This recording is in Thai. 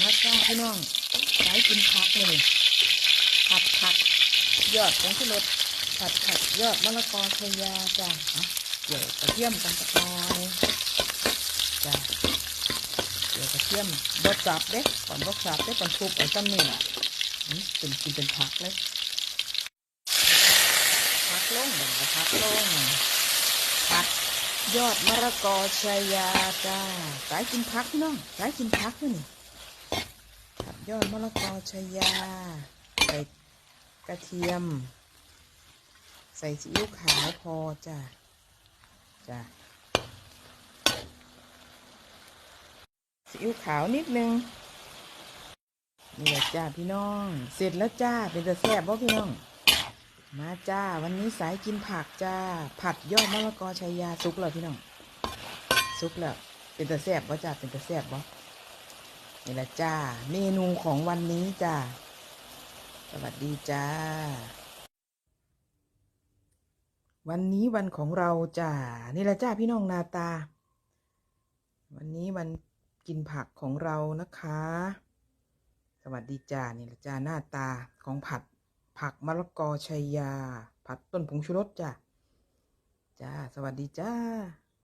มาจ้าพี่น้องสายกินผักเลยผัดผักยอดของที่รสผัดผักยอดมะละกอชายาจ้าเกี่ยวกระเทียมกันสักหน่อยจ้าเกี่ยวกระเทียมบดสับเด้ก่อนบดสับเด้ก่อนทุบเอาตั้มนี่แหละอืมเป็นกินเป็นผักเลยผักลงเดี๋ยวผักลงผักยอดมะละกอชายาจ้าสายกินพักพี่น้องสายกินพักนี่ ยอดมะละกอชายา ใส่กระเทียม ใส่ซีอิ๊วขาวพอจ้าจ้าซีอิ๊วขาวนิดนึงนี่แหละจ้าพี่น้อง เสร็จแล้วจ้าเป็นตะแซ่บบ่พี่น้อง มาจ้า วันนี้สายกินผักจ้า ผัดยอดมะละกอชายาสุกแล้วพี่น้อง สุกแล้วเป็นตะแซบบ่จ้าเป็นตะแซบบ่ นี่แหละจ้า เมนูของวันนี้จ้า สวัสดีจ้า วันนี้วันของเราจ้า นี่แหละจ้าพี่น้องนาตา วันนี้วันกินผักของเรานะคะ สวัสดีจ้า นี่แหละจ้าหน้าตาของผัด ผักมะละกอชัยยา ผัดต้นผงชูรสจ้ะจ้า สวัสดีจ้า